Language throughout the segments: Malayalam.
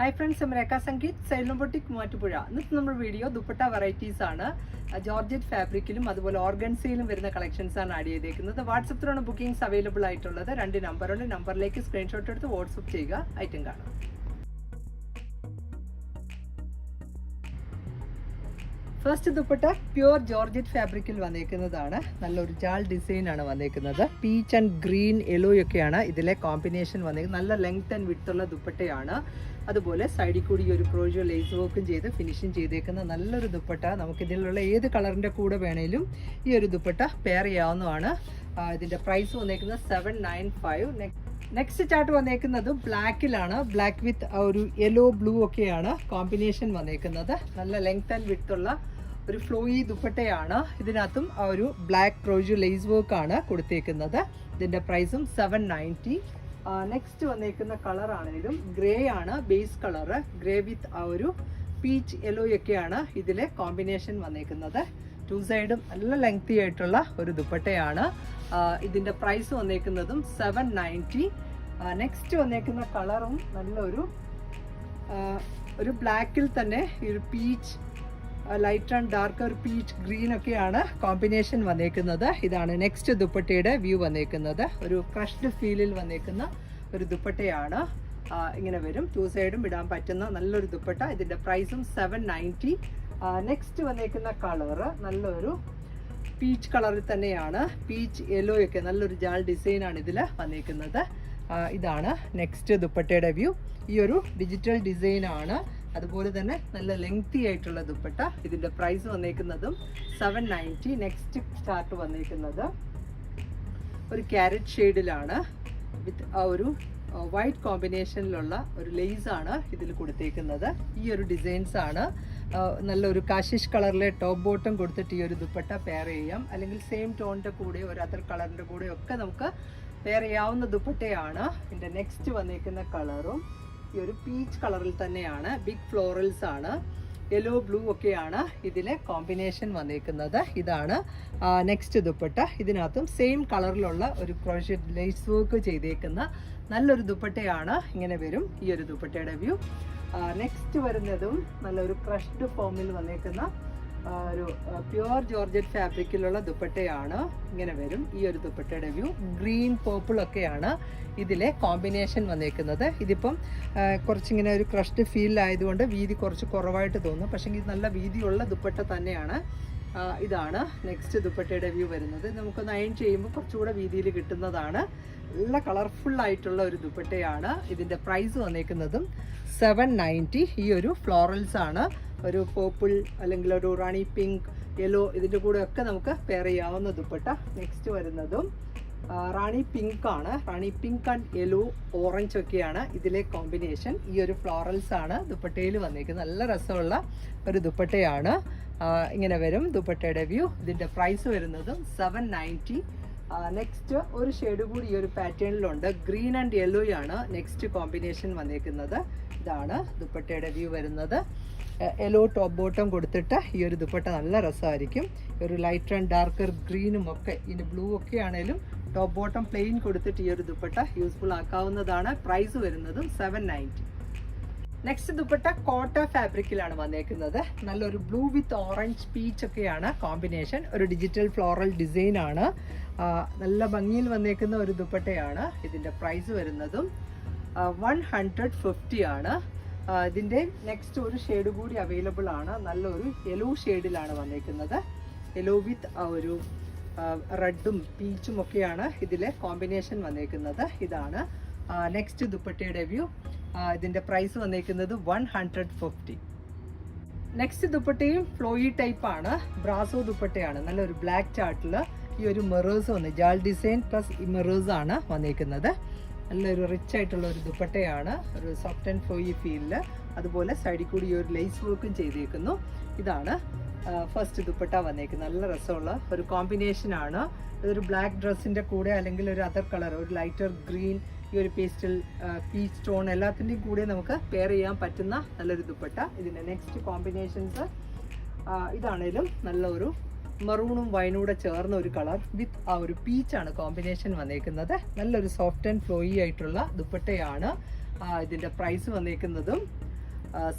Hi friends Rekha Sangeeth Xylem boutique Muvattupuzha ഇന്നത്തെ നമ്മുടെ വീഡിയോ ദുപ്പട്ട വെറൈറ്റീസ് ആണ്. ജോർജറ്റ് ഫാബ്രിക്കിലും അതുപോലെ ഓർഗൻസയിലും വരുന്ന കളക്ഷൻസ് ആണ് ആഡ് ചെയ്തേക്കുന്നത്. വാട്സപ്പിലാണ് ബുക്കിംഗ്സ് അവൈലബിൾ ആയിട്ടുള്ളത്. രണ്ട് നമ്പറുണ്ട് നമ്പറിലേക്ക് സ്ക്രീൻഷോട്ട് എടുത്ത് വാട്സപ്പ് ചെയ്യുക. ഐറ്റം കാണാം. ഫസ്റ്റ് ദുപ്പട്ട പ്യുവർ ജോർജറ്റ് ഫാബ്രിക്കിൽ വന്നേക്കുന്നതാണ്. നല്ലൊരു ജാൾ ഡിസൈൻ ആണ് വന്നേക്കുന്നത്. പീച്ച് ആൻഡ് ഗ്രീൻ യെല്ലോ ഒക്കെയാണ് ഇതിലെ കോമ്പിനേഷൻ വന്നേക്കുന്നത്. നല്ല ലെങ്ത് ആൻഡ് വിട്ടുള്ള ദുപ്പട്ടയാണ്. അതുപോലെ സൈഡിൽ കൂടി ഒരു പ്രോജോ ലേസ് വർക്കും ചെയ്ത് ഫിനിഷിങ് ചെയ്തേക്കുന്ന നല്ലൊരു ദുപ്പട്ട. നമുക്ക് ഇതിലുള്ള ഏത് കളറിന്റെ കൂടെ വേണേലും ഈ ഒരു ദുപ്പട്ട പെയർ ചെയ്യാവുന്നതാണ്. ഇതിന്റെ പ്രൈസ് വന്നേക്കുന്നത് seven nine five next chart വന്നേക്കുന്നത് ബ്ലാക്കിലാണ് ബ്ലാക്ക് വിത്ത് ഒരു യെല്ലോ ബ്ലൂ ഒക്കെയാണ് കോമ്പിനേഷൻ വന്നേക്കുന്നത്. നല്ല ലെങ്ത് ആൻഡ് വിത്ത് ഉള്ള ഒരു ഫ്ലോയി ദുപ്പട്ടയാണ്. ഇതിനകത്തും ഒരു ബ്ലാക്ക് പ്രോജു ലേസ് ആണ് കൊടുത്തേക്കുന്നത്. ഇതിന്റെ പ്രൈസും സെവൻ നയന്റി നെക്സ്റ്റ് വന്നേക്കുന്ന കളറാണ് ആണെങ്കിലും ഗ്രേ ആണ് ബേസ് കളറ് ഗ്രേ വിത്ത് ആ ഒരു പീച്ച് യെല്ലോ ഒക്കെയാണ് ഇതിലെ കോമ്പിനേഷൻ വന്നേക്കുന്നത്. ടു സൈഡും നല്ല ലെങ്തി ആയിട്ടുള്ള ഒരു ദുപ്പട്ടയാണ്. ഇതിന്റെ പ്രൈസ് വന്നേക്കുന്നതും സെവൻ നയന്റി നെക്സ്റ്റ് വന്നേക്കുന്ന കളറും നല്ലൊരു ഒരു ബ്ലാക്കിൽ തന്നെ ഒരു peach light and darker peach green ഒക്കെയാണ് കോമ്പിനേഷൻ വന്നേക്കുന്നത്. ഇതാണ് നെക്സ്റ്റ് ദുപ്പട്ടയുടെ വ്യൂ വന്നേക്കുന്നത്. ഒരു ക്രഷ്ഡ് ഫീലിൽ വന്നേക്കുന്ന ഒരു ദുപ്പട്ടയാണ്. ഇങ്ങനെ വരും. ടു സൈഡും ഇടാൻ പറ്റുന്ന നല്ലൊരു ദുപ്പട്ട. ഇതിന്റെ പ്രൈസും സെവൻ നയന്റി നെക്സ്റ്റ് വന്നേക്കുന്ന കളറ് നല്ലൊരു പീച്ച് കളറിൽ തന്നെയാണ്. പീച്ച് യെല്ലോ ഒക്കെ നല്ലൊരു ജാൾ ഡിസൈൻ ആണ് ഇതിൽ വന്നേക്കുന്നത്. ഇതാണ് നെക്സ്റ്റ് ദുപ്പട്ടയുടെ വ്യൂ ഈ ഒരു ഡിജിറ്റൽ ഡിസൈനാണ് അതുപോലെ തന്നെ നല്ല ലെങ്തി ആയിട്ടുള്ള ദുപ്പട്ട. ഇതിന്റെ പ്രൈസ് വന്നേക്കുന്നതും സെവൻ നയന്റി നെക്സ്റ്റ് സ്റ്റാർട്ട് വന്നേക്കുന്നത് ഒരു ക്യാരറ്റ് ഷെയ്ഡിലാണ് വിത്ത് ആ ഒരു വൈറ്റ് കോമ്പിനേഷനിലുള്ള ഒരു ലേസ് ആണ് ഇതിൽ കൊടുത്തേക്കുന്നത്. ഈ ഒരു ഡിസൈൻസ് ആണ്. നല്ലൊരു കാശിഷ് കളറിലെ ടോപ്പ് ബോട്ടം കൊടുത്തിട്ട് ഈ ഒരു ദുപ്പട്ട പെയർ ചെയ്യാം. അല്ലെങ്കിൽ സെയിം ടോണിന്റെ കൂടെ ഒരു അതർ കളറിന്റെ കൂടെ ഒക്കെ നമുക്ക് പെയർ ചെയ്യാവുന്ന ദുപ്പട്ടയാണ്. ഇതിന്റെ നെക്സ്റ്റ് വന്നേക്കുന്ന കളറും ഈ ഒരു പീച്ച് കളറിൽ തന്നെയാണ്. ബിഗ് ഫ്ലോറൽസ് ആണ്. യെല്ലോ ബ്ലൂ ഒക്കെയാണ് ഇതിലെ കോമ്പിനേഷൻ വന്നിരിക്കുന്നത് ഇതാണ് നെക്സ്റ്റ് ദുപ്പട്ട. ഇതിനകത്തും സെയിം കളറിലുള്ള ഒരു ക്രോഷ്യറ്റ് ലേസ് വർക്ക് ചെയ്തേക്കുന്ന നല്ലൊരു ദുപ്പട്ടയാണ് ഇങ്ങനെ വരും ഈ ഒരു ദുപ്പട്ടയുടെ വ്യൂ നെക്സ്റ്റ് വരുന്നതും നല്ലൊരു ക്രഷ്ഡ് ഫോമിൽ വന്നേക്കുന്ന ഒരു പ്യുവർ ജോർജറ്റ് ഫാബ്രിക്കിലുള്ള ദുപ്പട്ടയാണ്. ഇങ്ങനെ വരും. ഈ ഒരു ദുപ്പട്ടയുടെ വ്യൂ. ഗ്രീൻ പേർപ്പിൾ ഒക്കെയാണ് ഇതിലെ കോമ്പിനേഷൻ വന്നേക്കുന്നത്. ഇതിപ്പം കുറച്ചിങ്ങനെ ഒരു ക്രഷ്ഡ് ഫീൽ ആയതുകൊണ്ട് വീതി കുറച്ച് കുറവായിട്ട് തോന്നും. പക്ഷേ ഇത് നല്ല വീതിയുള്ള ദുപ്പട്ട തന്നെയാണ്. ഇതാണ് നെക്സ്റ്റ് ദുപ്പട്ടയുടെ വ്യൂ വരുന്നത്. നമുക്ക് നയൻ ചെയ്യുമ്പോൾ കുറച്ചുകൂടെ വീതിയിൽ കിട്ടുന്നതാണ്. നല്ല കളർഫുൾ ആയിട്ടുള്ള ഒരു ദുപ്പട്ടയാണ് ഇതിന്റെ പ്രൈസ് വന്നേക്കുന്നതും സെവൻ നയന്റി ഈ ഒരു ഫ്ലോറൽസ് ആണ്. ഒരു പേർപ്പിൾ അല്ലെങ്കിൽ ഒരു റാണി പിങ്ക് യെല്ലോ ഇതിന്റെ കൂടെ ഒക്കെ നമുക്ക് പെയർ ചെയ്യാവുന്ന ദുപ്പട്ട. നെക്സ്റ്റ് വരുന്നതും റാണി പിങ്ക് ആണ്. Rani pink and yellow orange ഒക്കെയാണ് ഇതിലെ കോമ്പിനേഷൻ ഈ ഒരു ഫ്ലോറൽസ് ആണ് ദുപ്പട്ടയിൽ വന്നിരിക്കുന്നത് നല്ല രസമുള്ള ഒരു ദുപ്പട്ടയാണ്. ഇങ്ങനെ വരും ദുപ്പട്ടയുടെ വ്യൂ ഇതിന്റെ പ്രൈസ് വരുന്നതും സെവൻ നയന്റി നെക്സ്റ്റ് ഒരു ഷെയ്ഡ് കൂടി ഈ ഒരു പാറ്റേണിലുണ്ട് ഗ്രീൻ ആൻഡ് യെല്ലോ ആണ് നെക്സ്റ്റ് കോമ്പിനേഷൻ വന്നിരിക്കുന്നത് ഇതാണ് ദുപ്പട്ടയുടെ വ്യൂ വരുന്നത്. യെല്ലോ ടോപ്പ് ബോട്ടം കൊടുത്തിട്ട് ഈ ഒരു ദുപ്പട്ട നല്ല രസമായിരിക്കും. ഒരു ലൈറ്റ് ആൻഡ് ഡാർക്കർ ഗ്രീനും ഒക്കെ ഇനി ബ്ലൂ ഒക്കെ ആണെങ്കിലും ടോപ്പ് ബോട്ടം പ്ലെയിൻ കൊടുത്തിട്ട് ഈ ഒരു ദുപ്പട്ട യൂസ്ഫുൾ ആക്കാവുന്നതാണ്. പ്രൈസ് വരുന്നതും seven ninety next dupatta Kota ഫാബ്രിക്കിലാണ് വന്നേക്കുന്നത്. നല്ലൊരു ബ്ലൂ വിത്ത് ഓറഞ്ച് പീച്ച് ഒക്കെയാണ് കോമ്പിനേഷൻ ഒരു ഡിജിറ്റൽ ഫ്ലോറൽ ഡിസൈൻ ആണ്. നല്ല ഭംഗിയിൽ വന്നേക്കുന്ന ഒരു ദുപ്പട്ടയാണ്. ഇതിന്റെ പ്രൈസ് വരുന്നതും വൺ ഹൺഡ്രഡ് ഫിഫ്റ്റി ആണ്. ഇതിന്റെ നെക്സ്റ്റ് ഒരു ഷെയ്ഡ് കൂടി അവൈലബിൾ ആണ്. നല്ലൊരു യെല്ലോ ഷെയ്ഡിലാണ് വന്നേക്കുന്നത്. യെല്ലോ വിത്ത് ഒരു റെഡും പീച്ചും ഒക്കെയാണ് ഇതിലെ കോമ്പിനേഷൻ വന്നേക്കുന്നത്. ഇതാണ് നെക്സ്റ്റ് ദുപ്പട്ടയുടെ വ്യൂ. ഇതിന്റെ പ്രൈസ് വന്നേക്കുന്നത് വൺ ഹൺഡ്രഡ് ഫിഫ്റ്റി. നെക്സ്റ്റ് ദുപ്പട്ടയും ഫ്ലോയി ടൈപ്പ് ആണ് ബ്രാസോ ദുപ്പട്ടയാണ്. നല്ലൊരു ബ്ലാക്ക് ചാർട്ടിൽ ഈ ഒരു മെറേഴ്സ് വന്ന് ജാൾ ഡിസൈൻ പ്ലസ് മെറേഴ്സ് ആണ് വന്നേക്കുന്നത്. നല്ലൊരു റിച്ച് ആയിട്ടുള്ള ഒരു ദുപ്പട്ടയാണ്. ഒരു സോഫ്റ്റ് ആൻഡ് ഫ്ലോയി ഫീലിൽ അതുപോലെ സൈഡിൽ കൂടി ഈ ഒരു ലേസ് വർക്കും ചെയ്തേക്കുന്നു. ഇതാണ് ഫസ്റ്റ് ദുപ്പട്ട വന്നേക്കുന്നത്. നല്ല രസമുള്ള ഒരു കോമ്പിനേഷൻ ആണ്. ഇതൊരു ബ്ലാക്ക് ഡ്രസ്സിന്റെ കൂടെ അല്ലെങ്കിൽ ഒരു അതർ കളർ ഒരു ലൈറ്റർ ഗ്രീൻ ഈ ഒരു പേസ്റ്റൽ പീച്ച് സ്റ്റോൺ എല്ലാത്തിന്റെയും കൂടെ നമുക്ക് പെയർ ചെയ്യാൻ പറ്റുന്ന നല്ലൊരു ദുപ്പട്ട. ഇതിന്റെ നെക്സ്റ്റ് കോമ്പിനേഷൻസ് ഇതാണേലും നല്ല ഒരു മറൂണും വൈനൂടെ ചേർന്ന ഒരു കളർ വിത്ത് ആ ഒരു പീച്ചാണ് കോമ്പിനേഷൻ വന്നേക്കുന്നത്. നല്ലൊരു സോഫ്റ്റ് ആൻഡ് ഫ്ലോയി ആയിട്ടുള്ള ദുപ്പട്ടയാണ് ഇതിന്റെ പ്രൈസ് വന്നേക്കുന്നതും.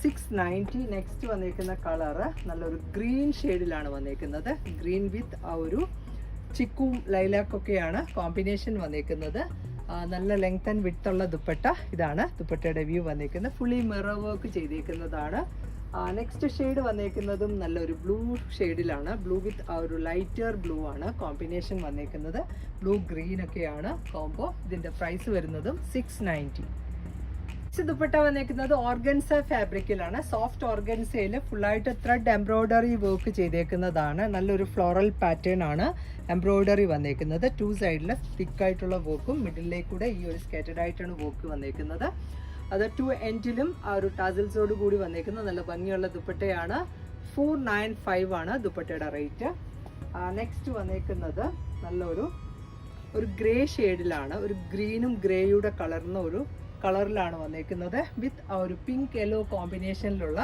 സിക്സ് നയന്റി നെക്സ്റ്റ് വന്നിരിക്കുന്ന കളറ് നല്ലൊരു ഗ്രീൻ ഷെയ്ഡിലാണ് വന്നിരിക്കുന്നത് ഗ്രീൻ വിത്ത് ആ ഒരു ചിക്കും ലൈലാക്കൊക്കെയാണ് കോമ്പിനേഷൻ വന്നിരിക്കുന്നത് നല്ല ലെങ്ത് ആൻഡ് വിത്ത് ഉള്ള ദുപ്പട്ട ഇതാണ്. ദുപ്പട്ടയുടെ വ്യൂ വന്നിരിക്കുന്നത് ഫുള്ളി മിറർ വർക്ക് ചെയ്തിരിക്കുന്നതാണ് നെക്സ്റ്റ് ഷെയ്ഡ് വന്നിരിക്കുന്നതും നല്ലൊരു ബ്ലൂ ഷെയ്ഡിലാണ് ബ്ലൂ വിത്ത് ആ ഒരു ലൈറ്റർ ബ്ലൂ ആണ് കോമ്പിനേഷൻ വന്നിരിക്കുന്നത് ബ്ലൂ ഗ്രീൻ ഒക്കെയാണ് കോംബോ ഇതിന്റെ പ്രൈസ് വരുന്നതും സിക്സ് നയന്റി ദുപ്പട്ട വന്നേക്കുന്നത് ഓർഗൻസ ഫാബ്രിക്കിലാണ്. സോഫ്റ്റ് ഓർഗൻസയിൽ ഫുള്ളായിട്ട് ത്രെഡ് എംബ്രോയ്ഡറി വർക്ക് ചെയ്തേക്കുന്നതാണ്. നല്ലൊരു ഫ്ലോറൽ പാറ്റേൺ ആണ് എംബ്രോയ്ഡറി വന്നേക്കുന്നത്. ടു സൈഡിൽ തിക്കായിട്ടുള്ള വർക്കും മിഡിലേക്ക് കൂടെ ഈ ഒരു സ്കേറ്റഡ് ആയിട്ടാണ് വർക്ക് വന്നേക്കുന്നത്. അത് ടു എൻഡിലും ആ ഒരു ടാസിൽസോട് കൂടി വന്നേക്കുന്ന നല്ല ഭംഗിയുള്ള ദുപ്പട്ടയാണ്. ഫോർ നയൻ ഫൈവ് ആണ് ദുപ്പട്ടയുടെ റേറ്റ് നെക്സ്റ്റ് വന്നേക്കുന്നത് നല്ലൊരു ഒരു ഗ്രേ ഷെയ്ഡിലാണ് ഒരു ഗ്രീനും ഗ്രേയുടെ കളർന്ന ഒരു കളറിലാണ് വന്നേക്കുന്നത്. വിത്ത് ആ ഒരു പിങ്ക് യെല്ലോ കോമ്പിനേഷനിലുള്ള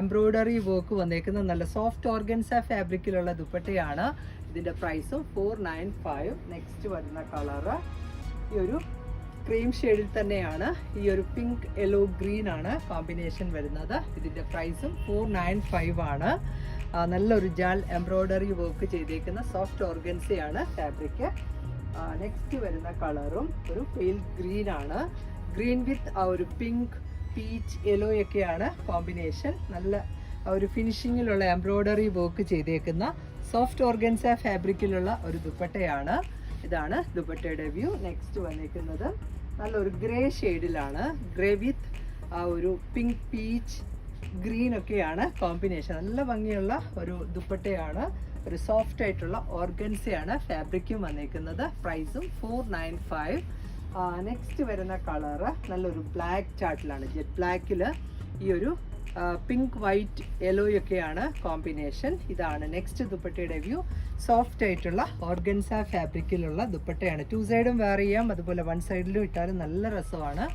എംബ്രോയ്ഡറി വർക്ക് വന്നേക്കുന്ന നല്ല സോഫ്റ്റ് ഓർഗൻസ ഫാബ്രിക്കിലുള്ള ദുപ്പട്ടയാണ്. ഇതിന്റെ പ്രൈസും ഫോർ നയൻ ഫൈവ് നെക്സ്റ്റ് വരുന്ന കളറ് ഈ ഒരു ക്രീം ഷെയ്ഡിൽ തന്നെയാണ്. ഈ ഒരു പിങ്ക് യെല്ലോ ഗ്രീൻ ആണ് കോമ്പിനേഷൻ വരുന്നത്. ഇതിന്റെ പ്രൈസും ഫോർ നയൻ ഫൈവ് ആണ്. നല്ലൊരു ജാൽ എംബ്രോയ്ഡറി വർക്ക് ചെയ്തേക്കുന്ന സോഫ്റ്റ് ഓർഗൻസയാണ് ഫാബ്രിക് നെക്സ്റ്റ് വരുന്ന കളറും ഒരു പെയിൽ ഗ്രീൻ ആണ്. ഗ്രീൻ വിത്ത് ആ ഒരു പിങ്ക് പീച്ച് യെല്ലോ ഒക്കെയാണ് കോമ്പിനേഷൻ നല്ല ആ ഒരു ഫിനിഷിങ്ങിലുള്ള എംബ്രോയ്ഡറി വർക്ക് ചെയ്തേക്കുന്ന സോഫ്റ്റ് ഓർഗൻസ ഫാബ്രിക്കിലുള്ള ഒരു ദുപ്പട്ടയാണ്. ഇതാണ് ദുപ്പട്ടയുടെ വ്യൂ നെക്സ്റ്റ് വന്നിരിക്കുന്നത് നല്ലൊരു ഗ്രേ ഷെയ്ഡിലാണ് ഗ്രേ വിത്ത് ആ ഒരു പിങ്ക് പീച്ച് ഗ്രീൻ ഒക്കെയാണ് കോമ്പിനേഷൻ നല്ല ഭംഗിയുള്ള ഒരു ദുപ്പട്ടയാണ്. ഒരു സോഫ്റ്റ് ആയിട്ടുള്ള ഓർഗൻസയാണ് ഫാബ്രിക്കും വന്നേക്കുന്നത്. പ്രൈസും ഫോർ നയൻ ഫൈവ് നെക്സ്റ്റ് വരുന്ന കളറ് നല്ലൊരു ബ്ലാക്ക് ചാർട്ടിലാണ് ജെറ്റ് ബ്ലാക്കിൽ ഈ ഒരു പിങ്ക് വൈറ്റ് യെല്ലോ ഒക്കെയാണ് കോമ്പിനേഷൻ ഇതാണ് നെക്സ്റ്റ് ദുപ്പട്ടയുടെ വ്യൂ സോഫ്റ്റ് ആയിട്ടുള്ള ഓർഗൻസ ഫാബ്രിക്കിലുള്ള ദുപ്പട്ടയാണ്. ടു സൈഡും വെയർ ചെയ്യാം. അതുപോലെ വൺ സൈഡിലും ഇട്ടാലും നല്ല രസമാണ്.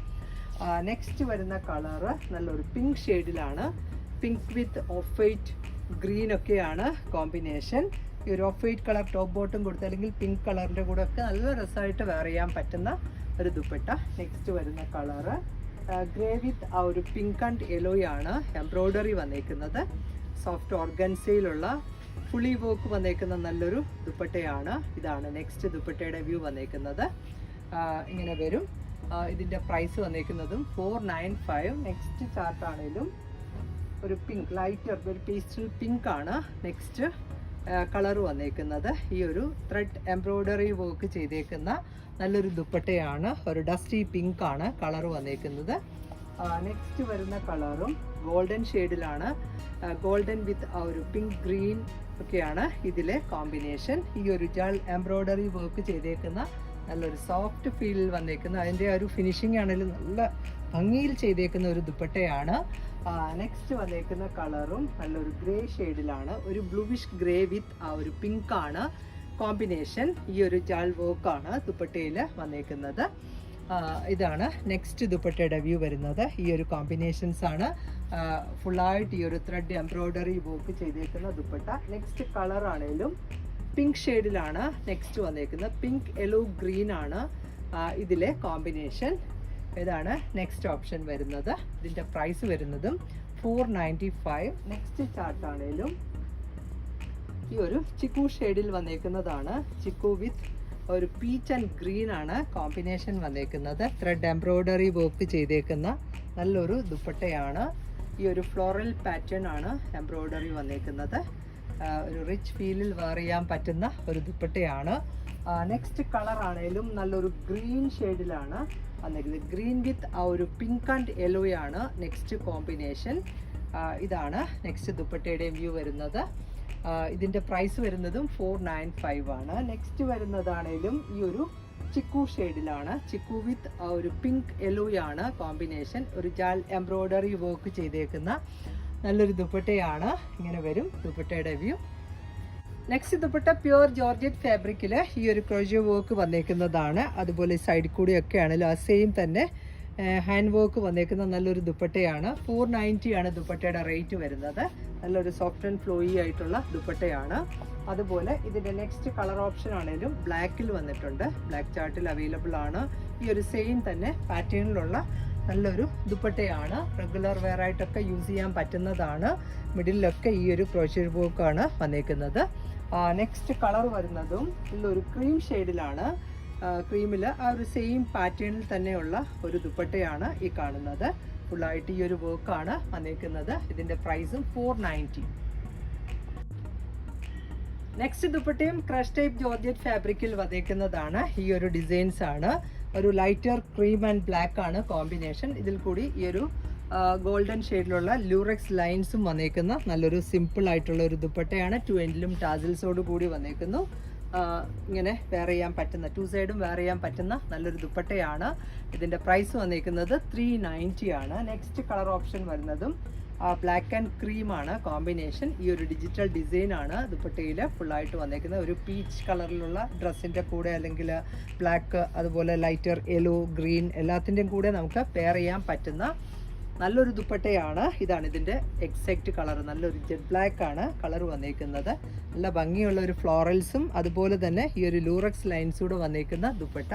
നെക്സ്റ്റ് വരുന്ന കളറ് നല്ലൊരു പിങ്ക് ഷെയ്ഡിലാണ് pink with off white green ഒക്കെയാണ് കോമ്പിനേഷൻ ഈ ഒരു ഓഫ് വൈറ്റ് കളർ ടോപ്പ് ബോട്ടും കൊടുത്ത് അല്ലെങ്കിൽ പിങ്ക് കളറിന്റെ കൂടെ ഒക്കെ നല്ല രസമായിട്ട് വെയർ ചെയ്യാൻ പറ്റുന്ന ഒരു ദുപ്പട്ട. നെക്സ്റ്റ് വരുന്ന കളറ് ഗ്രേ വിത്ത് ആ ഒരു പിങ്ക് ആൻഡ് യെല്ലോയാണ് എംബ്രോയ്ഡറി വന്നേക്കുന്നത്. സോഫ്റ്റ് ഓർഗൻസയിലുള്ള ഫുള്ളി വോക്ക് വന്നേക്കുന്ന നല്ലൊരു ദുപ്പട്ടയാണ്. ഇതാണ് നെക്സ്റ്റ് ദുപ്പട്ടയുടെ വ്യൂ വന്നേക്കുന്നത്. ഇങ്ങനെ വരും. ഇതിന്റെ പ്രൈസ് വന്നേക്കുന്നതും ഫോർ നയൻ ഫൈവ് നെക്സ്റ്റ് ചാർട്ടാണേലും ഒരു പിങ്ക് ലൈറ്റ് ഒരു പേസ്റ്റൽ പിങ്ക് ആണ്. നെക്സ്റ്റ് കളർ വന്നേക്കുന്നത്. ഈ ഒരു ത്രെഡ് എംബ്രോയ്ഡറി വർക്ക് ചെയ്തേക്കുന്ന നല്ലൊരു ദുപ്പട്ടയാണ്. ഒരു ഡസ്റ്റി പിങ്ക് ആണ് കളർ വന്നേക്കുന്നത്. നെക്സ്റ്റ് വരുന്ന കളറും ഗോൾഡൻ ഷെയ്ഡിലാണ് ഗോൾഡൻ വിത്ത് ആ ഒരു പിങ്ക് ഗ്രീൻ ഒക്കെയാണ് ഇതിലെ കോമ്പിനേഷൻ ഈ ഒരു ജാൾ എംബ്രോയ്ഡറി വർക്ക് ചെയ്തേക്കുന്ന നല്ലൊരു സോഫ്റ്റ് ഫീലിൽ വന്നേക്കുന്ന. അതിന്റെ ഒരു ഫിനിഷിംഗ് ആണെങ്കിലും നല്ല ഭംഗിയിൽ ചെയ്തേക്കുന്ന ഒരു ദുപ്പട്ടയാണ്. നെക്സ്റ്റ് വന്നേക്കുന്ന കളറും നല്ലൊരു ഗ്രേ ഷെയ്ഡിലാണ് ഒരു ബ്ലൂവിഷ് ഗ്രേ വിത്ത് ആ ഒരു പിങ്ക് ആണ്. കോമ്പിനേഷൻ ഈ ഒരു ജാൾ വർക്കാണ് ദുപ്പട്ടയിൽ വന്നേക്കുന്നത്. ഇതാണ് നെക്സ്റ്റ് ദുപ്പട്ടയുടെ വ്യൂ വരുന്നത്. ഈ ഒരു കോമ്പിനേഷൻസ് ആണ്. ഫുള്ളായിട്ട് ഈ ഒരു ത്രെഡ് എംബ്രോയ്ഡറി വർക്ക് ചെയ്തേക്കുന്ന ദുപ്പട്ട. നെക്സ്റ്റ് കളർ ആണെങ്കിലും പിങ്ക് ഷെയ്ഡിലാണ് നെക്സ്റ്റ് വന്നേക്കുന്നത്. പിങ്ക് യെല്ലോ ഗ്രീൻ ആണ് ഇതിലെ കോമ്പിനേഷൻ. ഇതാണ് നെക്സ്റ്റ് ഓപ്ഷൻ വരുന്നത്. ഇതിന്റെ പ്രൈസ് വരുന്നതും ഫോർ നയന്റി ഫൈവ് നെക്സ്റ്റ് ചാർട്ടാണേലും ഈ ഒരു ചിക്കു ഷെയ്ഡിൽ വന്നേക്കുന്നതാണ്. ചിക്കു വിത്ത് ഒരു പീച്ച് ആൻഡ് ഗ്രീൻ ആണ് കോമ്പിനേഷൻ വന്നേക്കുന്നത്. ത്രെഡ് എംബ്രോയ്ഡറി വർക്ക് ചെയ്തേക്കുന്ന നല്ലൊരു ദുപ്പട്ടയാണ്. ഈ ഒരു ഫ്ലോറൽ പാറ്റേൺ ആണ് എംബ്രോയ്ഡറി വന്നേക്കുന്നത്. ഒരു റിച്ച് ഫീലിൽ വെയർ ചെയ്യാൻ പറ്റുന്ന ഒരു ദുപ്പട്ടയാണ്. നെക്സ്റ്റ് കളർ ആണെങ്കിലും നല്ലൊരു ഗ്രീൻ ഷെയ്ഡിലാണ് വന്നിരിക്കുന്നത് ഗ്രീൻ വിത്ത് ആ ഒരു പിങ്ക് ആൻഡ് യെല്ലോ ആണ് നെക്സ്റ്റ് കോമ്പിനേഷൻ ഇതാണ് നെക്സ്റ്റ് ദുപ്പട്ടയുടെ വ്യൂ വരുന്നത്. ഇതിന്റെ പ്രൈസ് വരുന്നതും ഫോർ നയൻ ഫൈവ് ആണ്. നെക്സ്റ്റ് വരുന്നതാണേലും ഈ ഒരു ചിക്കു ഷെയ്ഡിലാണ് ചിക്കു വിത്ത് ഒരു പിങ്ക് യെല്ലോ ആണ് കോമ്പിനേഷൻ ഒരു ജാൽ എംബ്രോയ്ഡറി വർക്ക് ചെയ്തേക്കുന്ന നല്ലൊരു ദുപ്പട്ടയാണ്. ഇങ്ങനെ വരും ദുപ്പട്ടയുടെ view. Next dupatta pure georgette ഫാബ്രിക്കിൽ ഈ ഒരു ക്രോഷ്യോ വർക്ക് വന്നേക്കുന്നതാണ്. അതുപോലെ സൈഡിൽ കൂടിയൊക്കെ ആണെങ്കിലും ആ സെയിം തന്നെ ഹാൻഡ് വർക്ക് വന്നേക്കുന്ന നല്ലൊരു ദുപ്പട്ടയാണ്. ഫോർ നയന്റി ആണ് ദുപ്പട്ടയുടെ റേറ്റ് വരുന്നത്. നല്ലൊരു സോഫ്റ്റ് ആൻഡ് ഫ്ലോയി ആയിട്ടുള്ള ദുപ്പട്ടയാണ്. അതുപോലെ ഇതിന്റെ നെക്സ്റ്റ് കളർ ഓപ്ഷൻ ആണെങ്കിലും ബ്ലാക്കിൽ വന്നിട്ടുണ്ട്. ബ്ലാക്ക് ചാർട്ടിൽ അവൈലബിൾ ആണ്. ഈ ഒരു സെയിം തന്നെ പാറ്റേണിലുള്ള നല്ലൊരു ദുപ്പട്ടയാണ്. റെഗുലർ വെയർ ആയിട്ടൊക്കെ യൂസ് ചെയ്യാൻ പറ്റുന്നതാണ്. മിഡിലൊക്കെ ഈ ഒരു ക്രോഷ്യർ ബോക്കാണ് വന്നേക്കുന്നത്. നെക്സ്റ്റ് കളർ വരുന്നതും ഇതിലൊരു ക്രീം ഷെയ്ഡിലാണ് ക്രീമിൽ ആ ഒരു സെയിം പാറ്റേണിൽ തന്നെയുള്ള ഒരു ദുപ്പട്ടയാണ് ഈ കാണുന്നത്. ഫുള്ളായിട്ട് ഈ ഒരു വർക്കാണ് വന്നേക്കുന്നത്. ഇതിന്റെ പ്രൈസും ഫോർ നയന്റി നെക്സ്റ്റ് ദുപ്പട്ടയും ക്രഷ് ടൈപ്പ് ജോർജറ്റ് ഫാബ്രിക്കിൽ വന്നേക്കുന്നതാണ്. ഈ ഒരു ഡിസൈൻസ് ആണ്. ഒരു ലൈറ്റർ ക്രീം ആൻഡ് ബ്ലാക്ക് ആണ് കോമ്പിനേഷൻ ഇതിൽ കൂടി ഈ ഒരു ഗോൾഡൻ ഷെയ്ഡിലുള്ള ലൂറക്സ് ലൈൻസും വന്നേക്കുന്ന. നല്ലൊരു സിമ്പിൾ ആയിട്ടുള്ള ഒരു ദുപ്പട്ടയാണ്. ടു എൻഡിലും ടാസിൽസോട് കൂടി വന്നേക്കുന്നു. ഇങ്ങനെ വെയർ ചെയ്യാൻ പറ്റുന്ന ടു സൈഡും വെയർ ചെയ്യാൻ പറ്റുന്ന നല്ലൊരു ദുപ്പട്ടയാണ്. ഇതിന്റെ പ്രൈസ് വന്നേക്കുന്നത് ത്രീ നയന്റി ആണ്. നെക്സ്റ്റ് കളർ ഓപ്ഷൻ വരുന്നതും ബ്ലാക്ക് ആൻഡ് ക്രീം ആണ് കോമ്പിനേഷൻ ഈ ഒരു ഡിജിറ്റൽ ഡിസൈൻ ആണ് ദുപ്പട്ടയിൽ ഫുള്ളായിട്ട് വന്നേക്കുന്നത്. ഒരു പീച്ച് കളറിലുള്ള ഡ്രസ്സിന്റെ കൂടെ അല്ലെങ്കിൽ ബ്ലാക്ക് അതുപോലെ ലൈറ്റർ യെല്ലോ ഗ്രീൻ എല്ലാത്തിന്റെയും കൂടെ നമുക്ക് പെയർ ചെയ്യാൻ പറ്റുന്ന നല്ലൊരു ദുപ്പട്ടയാണ്. ഇതാണ് ഇതിന്റെ എക്സാക്റ്റ് കളർ നല്ലൊരു ജെറ്റ് ബ്ലാക്ക് ആണ് കളർ വന്നേക്കുന്നത്. നല്ല ഭംഗിയുള്ള ഒരു ഫ്ലോറൽസും അതുപോലെ തന്നെ ഈ ഒരു ലൂറക്സ് ലൈൻസ് കൂടെ വന്നേക്കുന്ന ദുപ്പട്ട.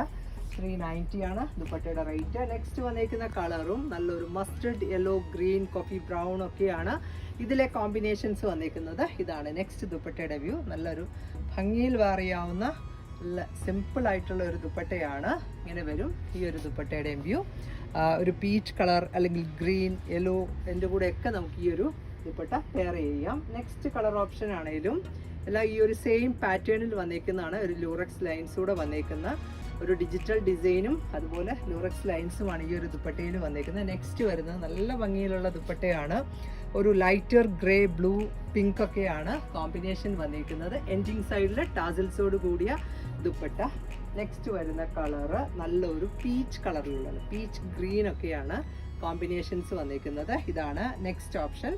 ത്രീ നയന്റി ആണ്. ദുപ്പട്ടയുടെ റേറ്റ് നെക്സ്റ്റ് വന്നേക്കുന്ന കളറും നല്ലൊരു mustard yellow green coffee brown ഒക്കെയാണ്. ഇതിലെ കോമ്പിനേഷൻസ് വന്നേക്കുന്നത് ഇതാണ്. നെക്സ്റ്റ് ദുപ്പട്ടയുടെ വ്യൂ നല്ലൊരു ഭംഗിയിൽ വേറിയാവുന്ന സിമ്പിൾ ആയിട്ടുള്ള ഒരു ദുപ്പട്ടയാണ്. ഇങ്ങനെ വരും ഈ ഒരു ദുപ്പട്ടയുടെയും വ്യൂ ഒരു പീച്ച് കളർ അല്ലെങ്കിൽ ഗ്രീൻ യെല്ലോ എന്റെ കൂടെയൊക്കെ നമുക്ക് ഈ ഒരു ദുപ്പട്ട പെയർ ചെയ്യാം. നെക്സ്റ്റ് കളർ ഓപ്ഷൻ ആണെങ്കിലും എല്ലാം ഈ ഒരു സെയിം പാറ്റേണിൽ വന്നേക്കുന്നതാണ്. ഒരു ലൂറക്സ് ലൈൻസ് കൂടെ വന്നേക്കുന്ന ഒരു ഡിജിറ്റൽ ഡിസൈനും അതുപോലെ ലൂറക്സ് ലൈൻസുമാണ് ഈ ഒരു ദുപ്പട്ടയിൽ വന്നിരിക്കുന്നത് നെക്സ്റ്റ് വരുന്നത് നല്ല ഭംഗിയിലുള്ള ദുപ്പട്ടയാണ്. ഒരു ലൈറ്റർ ഗ്രേ ബ്ലൂ പിങ്ക് ഒക്കെയാണ് കോമ്പിനേഷൻ വന്നിരിക്കുന്നത് എൻഡിങ് സൈഡിൽ ടാസിൽസോട് കൂടിയ ദുപ്പട്ട. നെക്സ്റ്റ് വരുന്ന കളറ് നല്ലൊരു പീച്ച് കളറിലുള്ളത് പീച്ച് ഗ്രീൻ ഒക്കെയാണ് കോമ്പിനേഷൻസ് വന്നിരിക്കുന്നത് ഇതാണ് നെക്സ്റ്റ് ഓപ്ഷൻ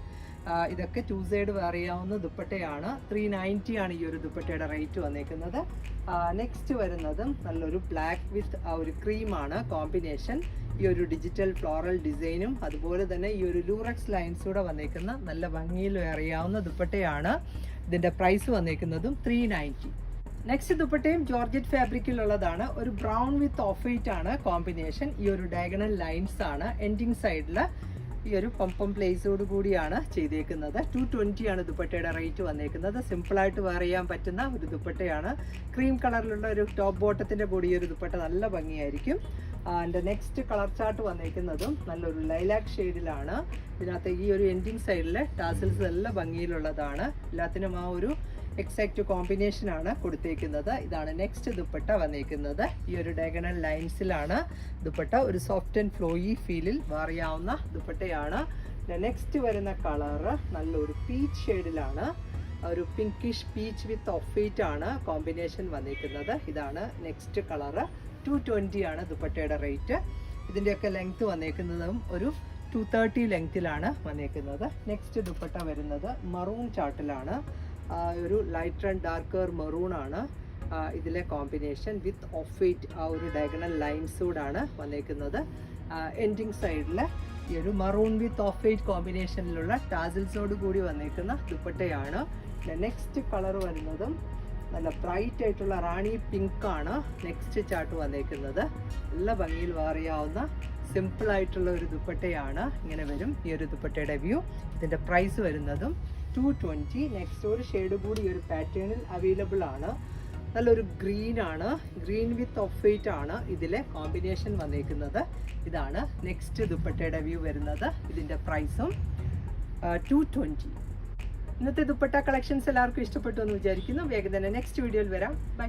ഇതൊക്കെ ടു സൈഡ് വേറിയാവുന്ന ദുപ്പട്ടയാണ്. ത്രീ നയന്റി ആണ് ഈ ഒരു ദുപ്പട്ടയുടെ റേറ്റ് വന്നേക്കുന്നത്. നെക്സ്റ്റ് വരുന്നതും നല്ലൊരു ബ്ലാക്ക് വിത്ത് ആ ഒരു ക്രീമാണ് കോമ്പിനേഷൻ ഈ ഒരു ഡിജിറ്റൽ ഫ്ലോറൽ ഡിസൈനും അതുപോലെ തന്നെ ഈ ഒരു ലൂറക്സ് ലൈൻസ് കൂടെ വന്നേക്കുന്ന നല്ല ഭംഗിയിൽ അറിയാവുന്ന ദുപ്പട്ടയാണ്. ഇതിന്റെ പ്രൈസ് വന്നേക്കുന്നതും ത്രീ നയന്റി നെക്സ്റ്റ് ദുപ്പട്ടയും ജോർജറ്റ് ഫാബ്രിക്കിലുള്ളതാണ് ഒരു ബ്രൗൺ വിത്ത് ഓഫ് വൈറ്റ് ആണ്. കോമ്പിനേഷൻ ഈ ഒരു ഡയഗണൽ ലൈൻസ് ആണ്. എൻഡിങ് സൈഡിൽ ഈ ഒരു പമ്പം പ്ലേസോട് കൂടിയാണ് ചെയ്തേക്കുന്നത്. ടു ട്വന്റി ആണ് ദുപ്പട്ടയുടെ റേറ്റ് വന്നേക്കുന്നത്. സിമ്പിളായിട്ട് വെയർ ചെയ്യാൻ പറ്റുന്ന ഒരു ദുപ്പട്ടയാണ്. ക്രീം കളറിലുള്ള ഒരു ടോപ്പ് ബോട്ടത്തിന്റെ കൂടി ഒരു ദുപ്പട്ട നല്ല ഭംഗിയായിരിക്കും. എന്റെ നെക്സ്റ്റ് കളർ ചാർട്ട് വന്നേക്കുന്നതും നല്ലൊരു ലൈലാക്ക് ഷെയ്ഡിലാണ് ഇതിനകത്ത് ഈ ഒരു എൻഡിങ് സൈഡിലെ ടാസിൽസ് നല്ല ഭംഗിയിലുള്ളതാണ്. എല്ലാത്തിനും ആ ഒരു എക്സാക്റ്റ് കോമ്പിനേഷൻ ആണ് കൊടുത്തേക്കുന്നത്. ഇതാണ് നെക്സ്റ്റ് ദുപ്പട്ട വന്നേക്കുന്നത്. ഈ ഒരു ഡയഗണൽ ലൈൻസിലാണ് ദുപ്പട്ട ഒരു സോഫ്റ്റ് ആൻഡ് ഫ്ലോയി ഫീലിൽ മാറിയാവുന്ന ദുപ്പട്ടയാണ്. നെക്സ്റ്റ് വരുന്ന കളറ് നല്ലൊരു പീച്ച് ഷെയ്ഡിലാണ് ഒരു pinkish peach with off white ആണ് കോമ്പിനേഷൻ വന്നേക്കുന്നത്. ഇതാണ് നെക്സ്റ്റ് കളറ് ടു ട്വന്റി ആണ് ദുപ്പട്ടയുടെ റേറ്റ് ഇതിന്റെയൊക്കെ ലെങ്ത്ത് വന്നേക്കുന്നതും ഒരു ടു തേർട്ടി ലെങ്ത്തിലാണ് വന്നേക്കുന്നത്. നെക്സ്റ്റ് ദുപ്പട്ട വരുന്നത് മറൂൺ ചാർട്ടിലാണ് ഒരു ലൈറ്റർ ആൻഡ് ഡാർക്കർ മെറൂൺ ആണ് ഇതിലെ കോമ്പിനേഷൻ വിത്ത് ഓഫ് വൈറ്റ് ആ ഒരു ഡയഗണൽ ലൈൻസൂടാണ് വന്നേക്കുന്നത്. എൻഡിങ് സൈഡിൽ ഈ ഒരു മറൂൺ വിത്ത് ഓഫ് വൈറ്റ് കോമ്പിനേഷനിലുള്ള ടാസിൽസോട് കൂടി വന്നേക്കുന്ന ദുപ്പട്ടയാണ്. നെക്സ്റ്റ് കളർ വരുന്നതും നല്ല ബ്രൈറ്റ് ആയിട്ടുള്ള റാണി പിങ്ക് ആണ് നെക്സ്റ്റ് ചാർട്ട് വന്നേക്കുന്നത്. നല്ല ഭംഗിയിൽ വാറിയാവുന്ന സിമ്പിൾ ആയിട്ടുള്ള ഒരു ദുപ്പട്ടയാണ്. ഇങ്ങനെ വരും ഈ ഒരു ദുപ്പട്ടയുടെ വ്യൂ ഇതിന്റെ പ്രൈസ് വരുന്നതും ടു ട്വന്റി നെക്സ്റ്റ് ഒരു ഷെയ്ഡ് കൂടി ഈ ഒരു പാറ്റേണിൽ അവൈലബിൾ ആണ്. നല്ലൊരു ഗ്രീൻ ആണ്. ഗ്രീൻ വിത്ത് ഓഫ് വൈറ്റ് ആണ് ഇതിലെ കോമ്പിനേഷൻ വന്നേക്കുന്നത്. ഇതാണ് നെക്സ്റ്റ് ദുപ്പട്ടയുടെ വ്യൂ വരുന്നത്. ഇതിന്റെ പ്രൈസും ടു ട്വന്റി ഇന്നത്തെ ദുപ്പട്ട കളക്ഷൻസ് എല്ലാവർക്കും ഇഷ്ടപ്പെട്ടു എന്ന് വിചാരിക്കുന്നു. വേഗം തന്നെ നെക്സ്റ്റ് വീഡിയോയിൽ വരാം. ബൈ